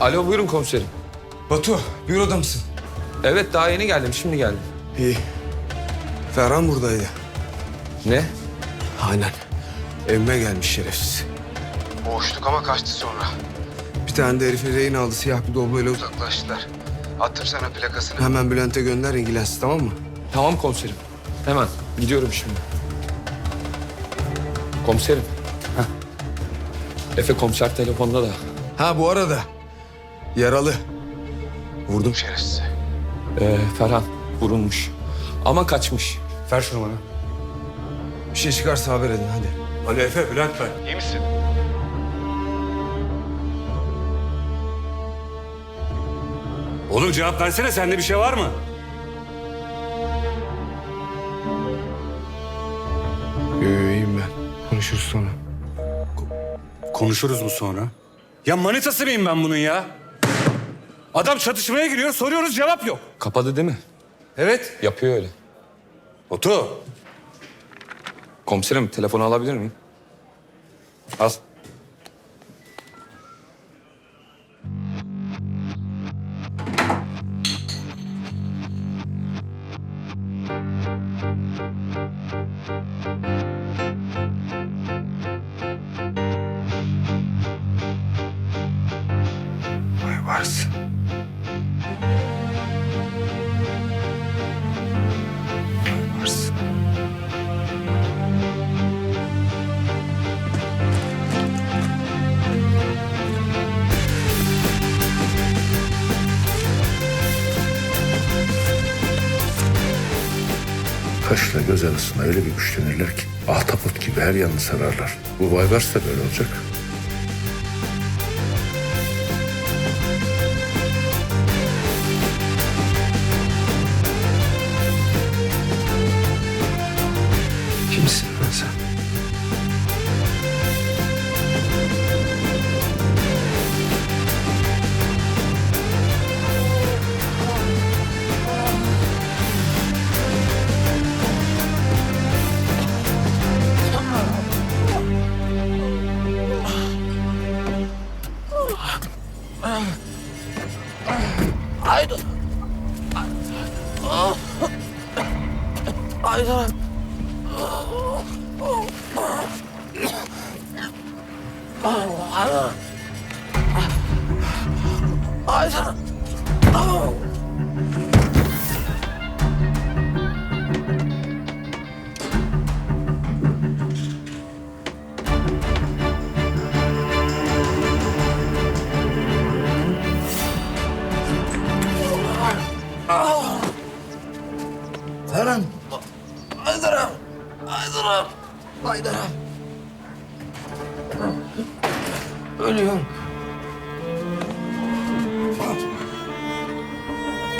Alo buyurun komiserim. Batu, büroda mısın? Evet daha yeni geldim şimdi geldim. İyi. Ferhan buradaydı. Ne? Aynen. Evime gelmiş şerefsiz. Boğuştuk ama kaçtı sonra. Bir tane de herifi rehin aldı. Siyah bir dobloyla uzaklaştılar. Attım sana plakasını. Hemen Bülent'e gönder ilgilensin tamam mı? Tamam komiserim. Hemen gidiyorum şimdi. Komiserim. Heh. Efe komiser telefonda da. Ha bu arada yaralı. Vurdum şerefsizi. Ee, Ferhan vurulmuş. Ama kaçmış. Ver şunu bana. Bir şey çıkarsa haber edin hadi. Ali Efe, Bülent ben. İyi misin? Oğlum cevap versene sende bir şey var mı? İyiyim ben. Konuşuruz sonra. Konuşuruz mu sonra? Ya manitası mıyım ben bunun ya? Adam çatışmaya giriyor, soruyoruz cevap yok. Kapadı değil mi? Evet. Yapıyor öyle. Otu. Komiserim telefonu alabilir miyim? Al. Kaşla göz arasına öyle bir güçlenirler ki ahtapot gibi her yanını sararlar. Bu Vaybars da böyle olacak. 아이도 아, 아이 사람 아, 아, 아이 사람 아, Ferhan. Haydar'ım. Haydar'ım. Haydar'ım. Ölüyorum.